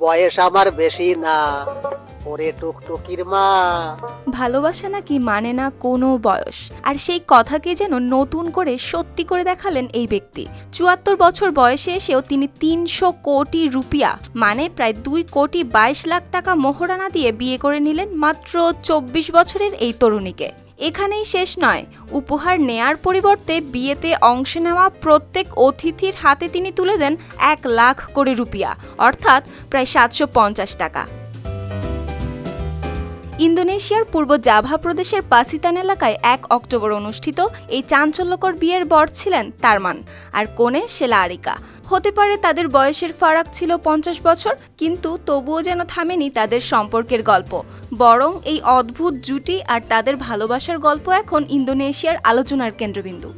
বয়স আমার বেশি না। ওরে টুকটুকির মা। ভালোবাসা নাকি মানে না কোনো বয়স? আর সেই কথাকে যেন নতুন করে সত্যি করে দেখালেন এই ব্যক্তি। চুয়াত্তর বছর বয়সে এসেও তিনি তিনশো কোটি রুপিয়া মানে প্রায় দুই কোটি বাইশ লাখ টাকা মোহরানা দিয়ে বিয়ে করে নিলেন মাত্র চব্বিশ বছরের এই তরুণীকে। এখানেই শেষ নয়, উপহার নেয়ার পরিবর্তে বিয়েতে অংশ নেওয়া প্রত্যেক অতিথির হাতে তিনি তুলে দেন এক লাখ করে রুপিয়া, অর্থাৎ প্রায় সাতশো পঞ্চাশ টাকা। ইন্দোনেশিয়ার পূর্ব জাভা প্রদেশের পাসিতান এলাকায় এক অক্টোবর অনুষ্ঠিত এই চাঞ্চল্যকর বিয়ের বর ছিলেন তারমান, আর কোণে শেলা আরিকা। হতে পারে তাদের বয়সের ফারাক ছিল পঞ্চাশ বছর, কিন্তু তবুও যেন থামেনি তাদের সম্পর্কের গল্প। বরং এই অদ্ভুত জুটি আর তাদের ভালোবাসার গল্প এখন ইন্দোনেশিয়ার আলোচনার কেন্দ্রবিন্দু।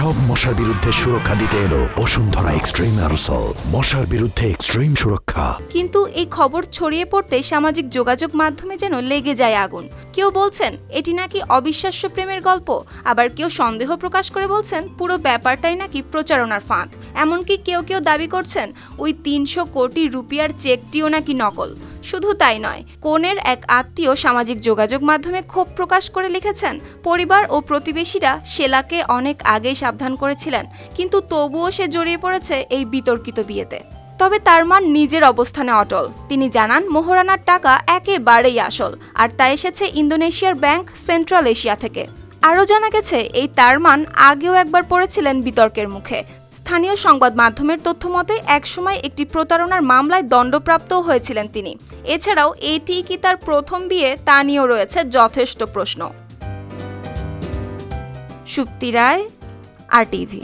সব মশার বিরুদ্ধে সুরক্ষা দিতে এলো বসুন্ধরা এক্সট্রিম অ্যারোসল। মশার বিরুদ্ধে এক্সট্রিম সুরক্ষা। কিন্তু এই খবর ছড়িয়ে পড়তে সামাজিক যোগাযোগ মাধ্যমে যেন লেগে যায় আগুন। কেউ বলছেন, এটি নাকি অবিশ্বাস্য প্রেমের গল্প। আবার কেউ সন্দেহ প্রকাশ করে বলছেন, পুরো ব্যাপারটাই নাকি প্রচারণার ফাঁদ। এমনকি কেউ কেউ দাবি করছেন, ওই তিনশো কোটি রুপিয়ার চেকটিও নাকি নকল। শুধু তাই নয়, কোনের এক আত্মীয় সামাজিক যোগাযোগ মাধ্যমে ক্ষোভ প্রকাশ করে লিখেছেন, পরিবার ও প্রতিবেশীরা শেলাকে অনেক আগেই সাবধান করেছিলেন, কিন্তু তবুও সে জড়িয়ে পড়েছে এই বিতর্কিত বিয়েতে। তবে তার মান নিজের অবস্থানে অটল। তিনি জানান, মোহরানার টাকা একেবারেই আসল, আর তা এসেছে ইন্দোনেশিয়ার ব্যাংক সেন্ট্রাল এশিয়া থেকে। আরও জানা গেছে, এই তারমান আগেও একবার পড়েছিলেন বিতর্কের মুখে। স্থানীয় সংবাদ মাধ্যমের তথ্য মতে, একসময় একটি প্রতারণার মামলায় দণ্ডপ্রাপ্ত হয়েছিলেন তিনি। এছাড়াও, এটি কি তার প্রথম বিয়ে, তা নিয়েও রয়েছে যথেষ্ট প্রশ্ন। Supti Roy, R TV.